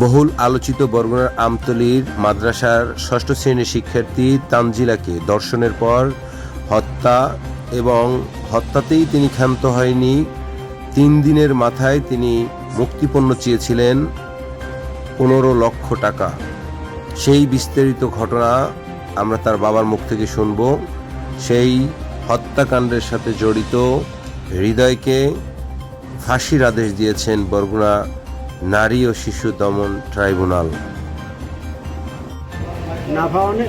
বহুল আলোচিত বরগুনার আমতলির মাদ্রাসার ষষ্ঠ শ্রেণির শিক্ষার্থী তানজিলাকে দর্শনের পর হত্যা এবং হত্যাতেই তিনি ক্ষান্ত হয়নি। তিন দিনের মাথায় তিনি মুক্তিপণ্য চেয়েছিলেন পনেরো লক্ষ টাকা। সেই বিস্তারিত ঘটনা আমরা তার বাবার মুখ থেকে শুনব। সেই হত্যাকাণ্ডের সাথে জড়িত হৃদয়কে ফাঁসির আদেশ দিয়েছেন বরগুনা নারী ও শিশু দমন ট্রাইব্যুনাল। না পাওয়ানে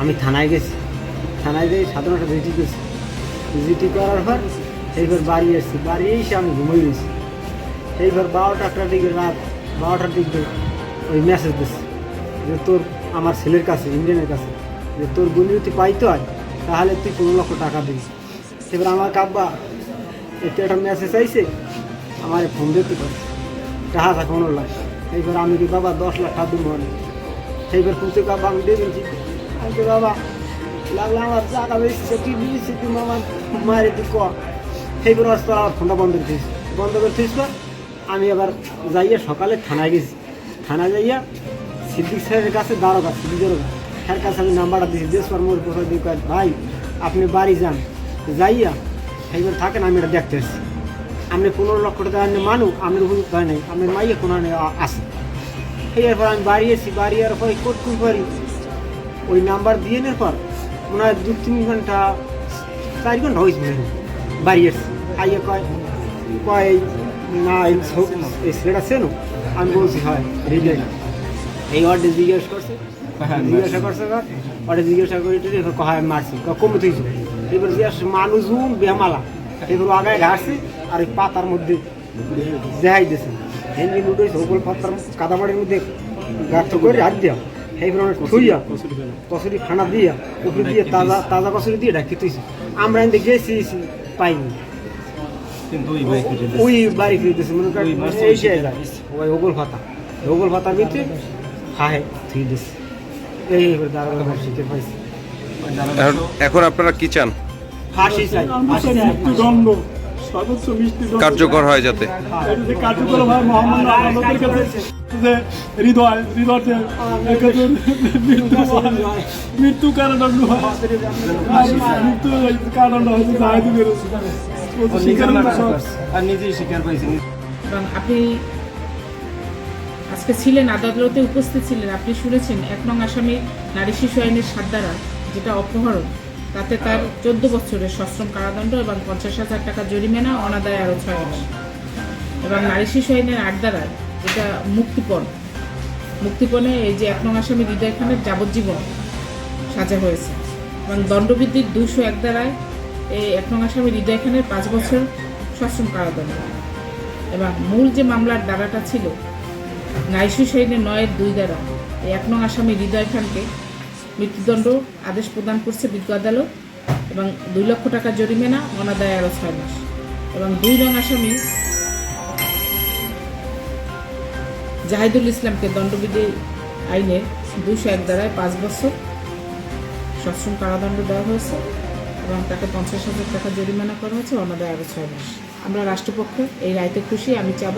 আমি থানায় গেছি। থানায় গিয়ে সাধারণত জিটি গেছি জিটি করার পর এইবার বাড়ি এসেছি। বাড়ি এসে আমি ঘুমিয়ে গেছি এইবার বারোটা একটার দিকে রাত, বারোটার দিকে ওই মেসেজ দিচ্ছে যে তোর আমার ছেলের কাছে, ইন্ডিয়ানের কাছে, যে তোর গুলি যদি পাইতে হয় তাহলে তুই পনেরো লক্ষ টাকা দিবি এবার আমার কাব্বা একটু একটা মেসেজ আইছে আমার ফোন দিতে পারে। টাকা থাকে পনেরো লাখ এইবার আমি কি বাবা দশ লাখ টাকা দিব সেইবার পুঁতে কাপ আমি দিয়ে দিয়েছি। আমি তো বাবা লাগলে আমার টাকা বেশি, কি দিয়েছি তুমি আমার মায়ের তুই ক? সেইবার আসতে আমার ফোনটা বন্ধ করে দিয়েছি। বন্ধ করে দিয়েছ আমি আবার যাইয়া সকালে থানায় গেছি। থানায় যাইয়া সিদ্দিক সাহেবের কাছে দারোগা সিদ্দিক দারোগা তার কাছে আমি নাম্বারটা দিয়েছি। দেশ পর মোর কোথাও দিয়ে কয়, ভাই আপনি বাড়ি যান। যাইয়া সেইবার থাকেন আমি এটা দেখতে এসেছি আপনি পনেরো লক্ষ টাকা আপনি মানুক আপনি উপযুক্ত হয় নাই। আপনার মাইয়ে কোনো আছে এরপর আমি বাড়ি এসেছি বাড়ি আর পরে করতে পারি ওই নাম্বার দিয়ে নেওয়ার পর মনে হয় দু তিন ঘণ্টা চার ঘণ্টা হয়েছে মনে। বাড়ি এসেছি আইয়ে কয় কয় না এই ছেলেটা চেনো? আমি বলছি হয় হৃদয় এই অর্ডে জিজ্ঞেস করছে। জিজ্ঞাসা করছে অর্ডে জিজ্ঞাসা করে আমি মারছি। কমে তুইছো এবার জিজ্ঞাসা মানুষজন বেমালা এবার আগায় ঘাসছে আর ওই পাতার মধ্যে দেখাই দিয়েছে হেনরি লুডোই সকল পাতার কাদামাটির মধ্যে গাছ করে হাত দিয়া সেই ধরনের থুইয়া কচুরি খানা দিয়া উপরে দিয়ে তাজা তাজা কচুরি দিয়ে ঢাকি তুইছে আমরা এনে গেছি পাইনি। ওই বাড়ি ফিরতেছে মনে করেন এই ওই ওগল পাতা। ওগল পাতার ভিতরে খায় থুই দিছে। এই পাইছি। এখন আপনারা কি চান? ফাঁসি চাই ফাঁসি চাই। মৃত্যুদণ্ড সর্বোচ্চ মৃত্যুদণ্ড কার্যকর হয় যাতে। এটা কার্যকর হয় মোহাম্মদ আদালতের কাছে যে হৃদয় হৃদয় মৃত্যু মৃত্যু কারণ মৃত্যু কারণ হচ্ছে জাহিদুলের স্বীকার আর নিজেই স্বীকার পাইছি আপনি আজকে ছিলেন আদালতে উপস্থিত ছিলেন। আপনি শুনেছেন, এক নং আসামি নারী শিশু আইনের সাত দ্বারা যেটা অপহরণ, তাতে তার চোদ্দ বছরের সশ্রম কারাদণ্ড এবং পঞ্চাশ হাজার টাকা জরিমানা, অনাদায় আরও ছয় মাস। এবং নারী শিশু আইনের আট দ্বারা যেটা মুক্তিপণ। মুক্তিপণে এই যে এক নং আসামি হৃদয় খানের যাবজ্জীবন সাজা হয়েছে। এবং দণ্ডবৃদ্ধির দুশো এক দ্বারায় এই এক নং আসামি হৃদয় খানের পাঁচ বছর সশ্রম কারাদণ্ড। এবং মূল যে মামলার দ্বারাটা ছিল নাইশু সাইনের নয়ের দুই দ্বারা। এক নং আসামি হৃদয় খানকে মৃত্যুদণ্ড আদেশ প্রদান করছে বিজ্ঞ আদালত এবং দুই লক্ষ টাকা জরিমানা, অনাদায় আরও ছয় মাস। এবং দুই নং আসামি জাহিদুল ইসলামকে দণ্ডবিধি আইনের দুশো এক দ্বারায় পাঁচ বছর সশ্রম কারাদণ্ড দেওয়া হয়েছে এবং তাকে পঞ্চাশ হাজার টাকা জরিমানা করা হয়েছে, অনাদায় আরও ছয় মাস। আমরা রাষ্ট্রপক্ষে এই রায়তে খুশি, আমি চাব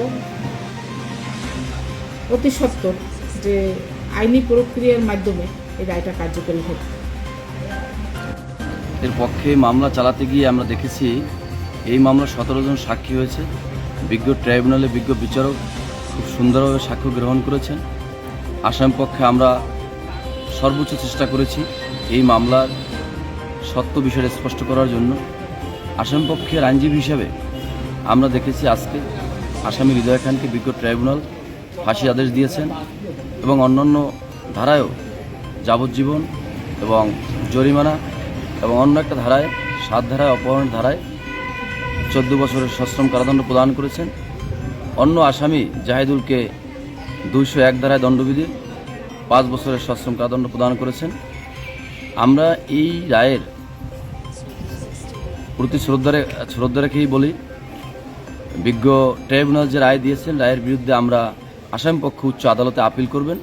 অতি সত্বর যে আইনি প্রক্রিয়ার মাধ্যমে এই রায়টা কার্যকরী হোক এর পক্ষে মামলা চালাতে গিয়ে আমরা দেখেছি এই মামলা সতেরো জন সাক্ষী হয়েছে। বিজ্ঞ ট্রাইব্যুনালে বিজ্ঞ বিচারক খুব সুন্দরভাবে সাক্ষ্য গ্রহণ করেছেন। আসামি পক্ষে আমরা সর্বোচ্চ চেষ্টা করেছি এই মামলার সত্য বিষয়টা স্পষ্ট করার জন্য। আসামি পক্ষের আইনজীবী হিসাবে আমরা দেখেছি আজকে আসামি হৃদয় খানকে বিজ্ঞ ট্রাইব্যুনাল ফাঁসি আদেশ দিয়েছেন এবং অন্যান্য ধারায়ও যাবজ্জীবন এবং জরিমানা এবং অন্য একটা ধারায়, সাত ধারায় অপহরণ ধারায় চোদ্দ বছরের সশ্রম কারাদণ্ড প্রদান করেছেন। অন্য আসামি জাহিদুলকে দুইশো এক ধারায় দণ্ডবিধি, পাঁচ বছরের সশ্রম কারাদণ্ড প্রদান করেছেন। আমরা এই রায়ের প্রতি শ্রদ্ধা শ্রদ্ধা রেখেই বলি, বিজ্ঞ ট্রাইব্যুনাল যে রায় দিয়েছেন, রায়ের বিরুদ্ধে আমরা আসামি পক্ষ উচ্চ আদালতে আপিল করবেন।